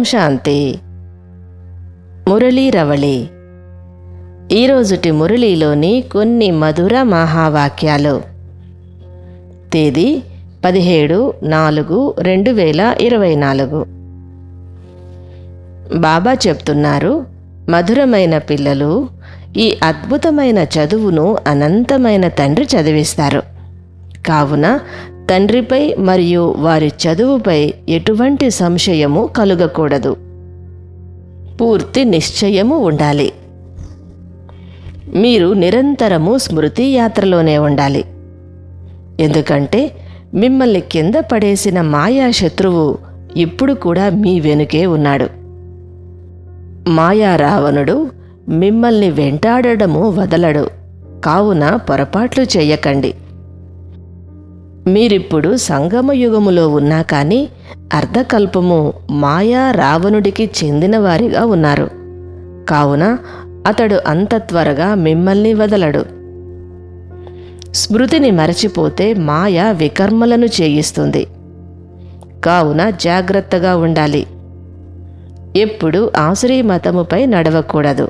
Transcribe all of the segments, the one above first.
ఓం శాంతి మురళీ రవళి. ఈరోజుటి మురళీలోని కొన్ని మధుర మహావాక్యాలు. తేదీ పదిహేడు నాలుగు రెండు వేల ఇరవై నాలుగు. బాబా చెప్తున్నారు మధురమైన పిల్లలు ఈ అద్భుతమైన చదువును అనంతమైన తండ్రి చదివిస్తారు. కావున తండ్రిపై మరియు వారి చదువుపై ఎటువంటి సంశయము కలుగకూడదు. పూర్తి నిశ్చయము ఉండాలి. మీరు నిరంతరము స్మృతి యాత్రలోనే ఉండాలి. ఎందుకంటే మిమ్మల్ని కింద పడేసిన మాయా శత్రువు ఇప్పుడు కూడా మీ వెనుకే ఉన్నాడు. మాయా రావణుడు మిమ్మల్ని వెంటాడడము వదలడు. కావున పొరపాట్లు చేయకండి. మీరిప్పుడు సంగమ యుగములో ఉన్నా కానీ అర్ధకల్పము మాయా రావణుడికి చెందినవారిగా ఉన్నారు. కావున అతడు అంత త్వరగా మిమ్మల్ని వదలడు. స్మృతిని మరచిపోతే మాయ వికర్మలను చేయిస్తుంది. కావున జాగ్రత్తగా ఉండాలి. ఎప్పుడు ఆసురీ మతముపై నడవకూడదు.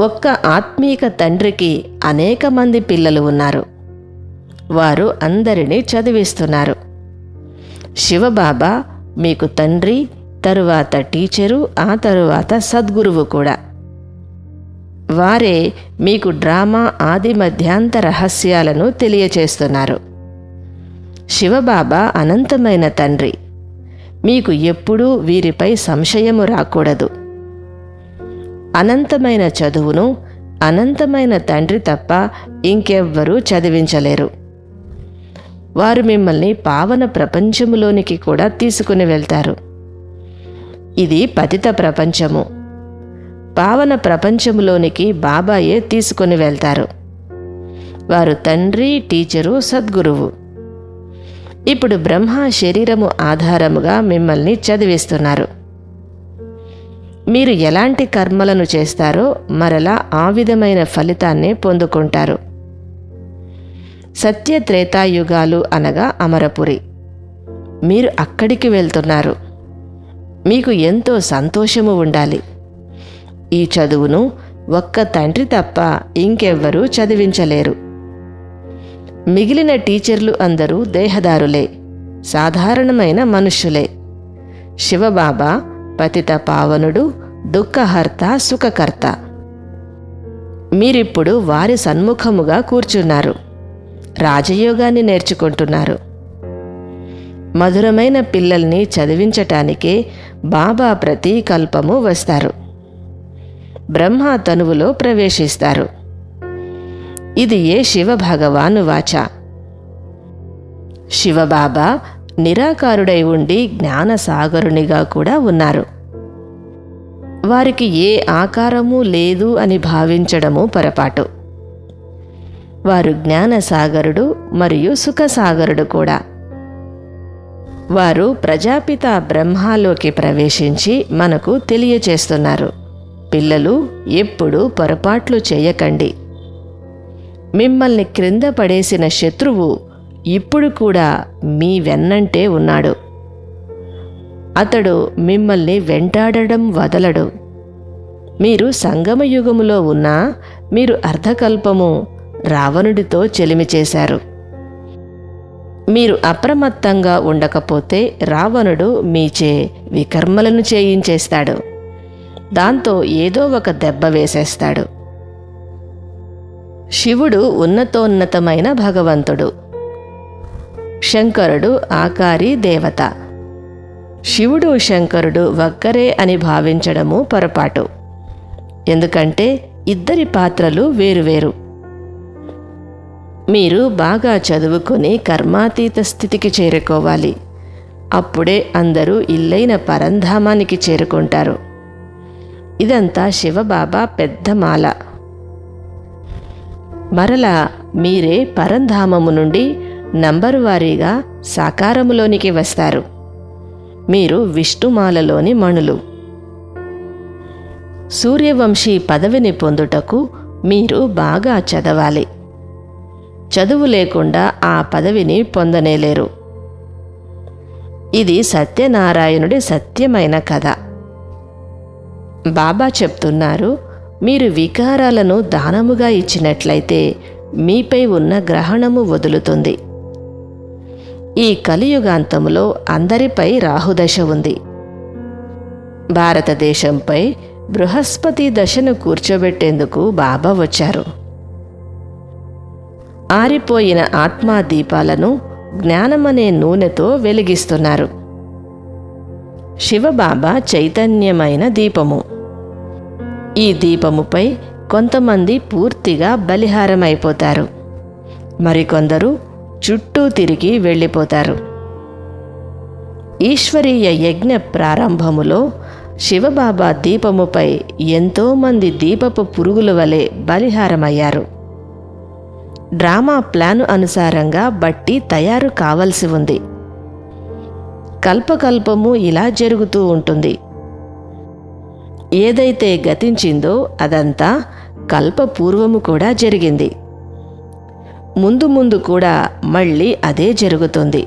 ఒక్క ఆత్మీక తండ్రికి అనేక మంది పిల్లలు ఉన్నారు. వారు అందరినీ చదివిస్తున్నారు. శివబాబా మీకు తండ్రి తరువాత టీచరు ఆ తరువాత సద్గురువు కూడా. వారే మీకు డ్రామా ఆది మధ్యాంత రహస్యాలను తెలియచేస్తున్నారు. శివబాబా అనంతమైన తండ్రి. మీకు ఎప్పుడూ వీరిపై సంశయము రాకూడదు. అనంతమైన చదువును అనంతమైన తండ్రి తప్ప ఇంకెవ్వరూ చదివించలేరు. వారు మిమ్మల్ని పావన ప్రపంచములోనికి కూడా తీసుకుని వెళ్తారు. ఇది పతిత ప్రపంచము. పావన ప్రపంచములోనికి బాబాయే తీసుకుని వెళ్తారు. వారు తండ్రి టీచరు సద్గురువు. ఇప్పుడు బ్రహ్మ శరీరము ఆధారముగా మిమ్మల్ని చదివిస్తున్నారు. మీరు ఎలాంటి కర్మలను చేస్తారో మరలా ఆ విధమైన ఫలితాన్నే పొందుకుంటారు. సత్య త్రేతాయుగాలు అనగా అమరపురి. మీరు అక్కడికి వెళ్తున్నారు. మీకు ఎంతో సంతోషము ఉండాలి. ఈ చదువును ఒక్క తండ్రి తప్ప ఇంకెవ్వరూ చదివించలేరు. మిగిలిన టీచర్లు అందరూ దేహదారులే సాధారణమైన మనుష్యులే. శివబాబా పతిత పావనుడు దుఃఖహర్త సుఖకర్త. మీరిప్పుడు వారి సన్ముఖముగా కూర్చున్నారు. రాజయోగాన్ని నేర్చుకుంటున్నారు. మధురమైన పిల్లల్ని చదివించటానికే బాబా ప్రతి కల్పము వస్తారు. బ్రహ్మ తనువులో ప్రవేశిస్తారు. ఇది ఏ శివ భగవాను వాచ? శివబాబా నిరాకారుడై ఉండి జ్ఞానసాగరునిగా కూడా ఉన్నారు. వారికి ఏ ఆకారము లేదు అని భావించడము పొరపాటు. వారు జ్ఞానసాగరుడు మరియు సుఖసాగరుడు కూడా. వారు ప్రజాపిత బ్రహ్మలోకి ప్రవేశించి మనకు తెలియచేస్తున్నారు. పిల్లలు ఎప్పుడు పొరపాట్లు చేయకండి. మిమ్మల్ని క్రింద పడేసిన శత్రువు ఇప్పుడు కూడా మీ వెన్నంటే ఉన్నాడు. అతడు మిమ్మల్ని వెంటాడడం వదలడు. మీరు సంగమయుగములో ఉన్నా మీరు అర్ధకల్పము రావణుడితో చెలిమి చేశారు. మీరు అప్రమత్తంగా ఉండకపోతే రావణుడు మీచే వికర్మలను చేయించేస్తాడు. దాంతో ఏదో ఒక దెబ్బ వేసేస్తాడు. శివుడు ఉన్నతోన్నతమైన భగవంతుడు. శంకరుడు ఆకారి దేవత. శివుడు శంకరుడు ఒక్కరే అని భావించడము పొరపాటు. ఎందుకంటే ఇద్దరి పాత్రలు వేరువేరు. మీరు బాగా చదువుకొని కర్మాతీత స్థితికి చేరుకోవాలి. అప్పుడే అందరూ ఇల్లైన పరంధామానికి చేరుకుంటారు. ఇదంతా శివబాబా పెద్ద మాల. మరలా మీరే పరంధామము నుండి నంబరు వారీగా సాకారములోనికి వస్తారు. మీరు విష్ణుమాలలోని మణులు. సూర్యవంశీ పదవిని పొందుటకు మీరు బాగా చదవాలి. చదువు లేకుండా ఆ పదవిని పొందనేలేరు. ఇది సత్యనారాయణుడి సత్యమైన కథ. బాబా చెప్తున్నారు మీరు వికారాలను దానముగా ఇచ్చినట్లయితే మీపై ఉన్న గ్రహణము వదులుతుంది. ఈ కలియుగాంతములో అందరిపై రాహుదశ ఉంది. భారతదేశంపై బృహస్పతి దశను కూర్చోబెట్టేందుకు బాబా వచ్చారు. ఆరిపోయిన ఆత్మా దీపాలను జ్ఞానమనే నూనెతో వెలిగిస్తున్నారు. శివబాబా చైతన్యమైన దీపము. ఈ దీపముపై కొంతమంది పూర్తిగా బలిహారమైపోతారు. మరికొందరు చుట్టూ తిరిగి వెళ్ళిపోతారు. ఈశ్వరీయ యజ్ఞ ప్రారంభములో శివబాబా దీపముపై ఎంతోమంది దీపపు పురుగుల వలె బలిహారమయ్యారు. డ్రామా ప్లాను అనుసారంగా బట్టి తయారు కావలసి ఉంది. కల్పకల్పము ఇలా జరుగుతూ ఉంటుంది. ఏదైతే గతించిందో అదంతా కల్పపూర్వము కూడా జరిగింది. ముందు ముందు కూడా మళ్ళీ అదే జరుగుతుంది.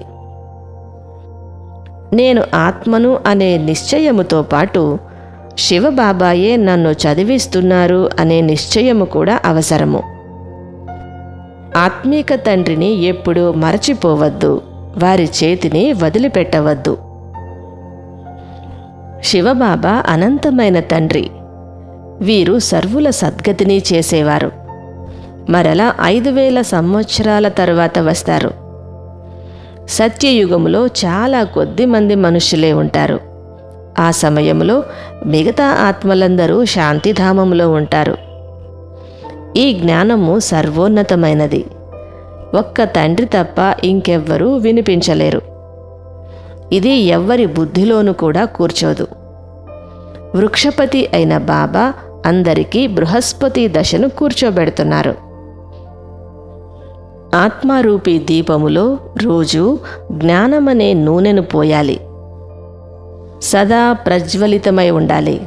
నేను ఆత్మను అనే నిశ్చయముతో పాటు శివబాబాయే నన్ను చదివిస్తున్నారు అనే నిశ్చయము కూడా అవసరము. ఆత్మీక తండ్రిని ఎప్పుడూ మరచిపోవద్దు. వారి చేతిని వదిలిపెట్టవద్దు. శివబాబా అనంతమైన తండ్రి. వీరు సర్వుల సద్గతిని చేసేవారు. మరలా ఐదు వేల సంవత్సరాల తరువాత వస్తారు. సత్యయుగములో చాలా కొద్ది మంది మనుషులే ఉంటారు. ఆ సమయంలో మిగతా ఆత్మలందరూ శాంతిధామంలో ఉంటారు. ఈ జ్ఞానము సర్వోన్నతమైనది. ఒక్క తండ్రి తప్ప ఇంకెవ్వరూ వినిపించలేరు. ఇది ఎవ్వరి బుద్ధిలోనూ కూడా కూర్చోదు. వృక్షపతి అయిన బాబా అందరికీ బృహస్పతి దశను కూర్చోబెడుతున్నారు. ఆత్మారూపి దీపములో రోజు జ్ఞానమనే నూనెను పోయాలి. సదా ప్రజ్వలితమై ఉండాలి.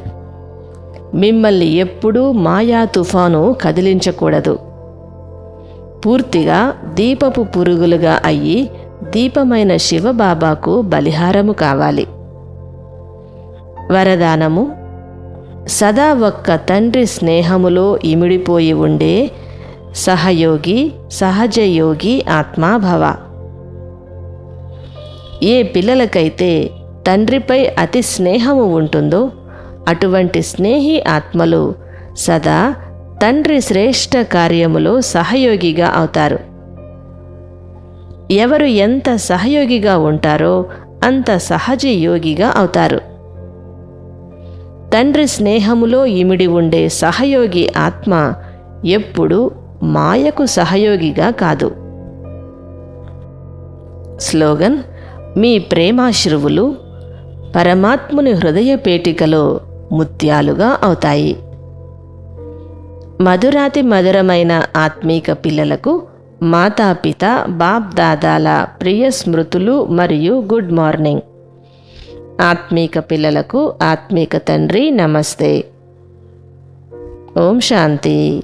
మిమ్మల్ని ఎప్పుడూ మాయా తుఫాను కదిలించకూడదు. పూర్తిగా దీపపు పురుగులుగా అయ్యి దీపమైన శివబాబాకు బలిహారము కావాలి. వరదానము సదా ఒక్క తండ్రి స్నేహములో ఇమిడిపోయి ఉండే సహయోగి సహజయోగి ఆత్మాభవ. ఏ పిల్లలకైతే తండ్రిపై అతి స్నేహము ఉంటుందో అటువంటి స్నేహి ఆత్మలు సదా తండ్రి శ్రేష్ఠ కార్యములో సహయోగిగా అవుతారు. ఎవరు ఎంత సహయోగిగా ఉంటారో అంత సహజ యోగిగా అవుతారు. తండ్రి స్నేహములో ఇమిడి ఉండే సహయోగి ఆత్మ ఎప్పుడు మాయకు సహయోగిగా కాదు. స్లోగన్ మీ ప్రేమాశ్రువులు పరమాత్ముని హృదయ పేటికలో ముత్యాలుగా అవుతాయి. మధురాతి మధురమైన ఆత్మీక పిల్లలకు మాతాపిత బాప్ దాదాల ప్రియ స్మృతులు మరియు గుడ్ మార్నింగ్. ఆత్మీక పిల్లలకు ఆత్మీక తండ్రి నమస్తే. ఓం శాంతి.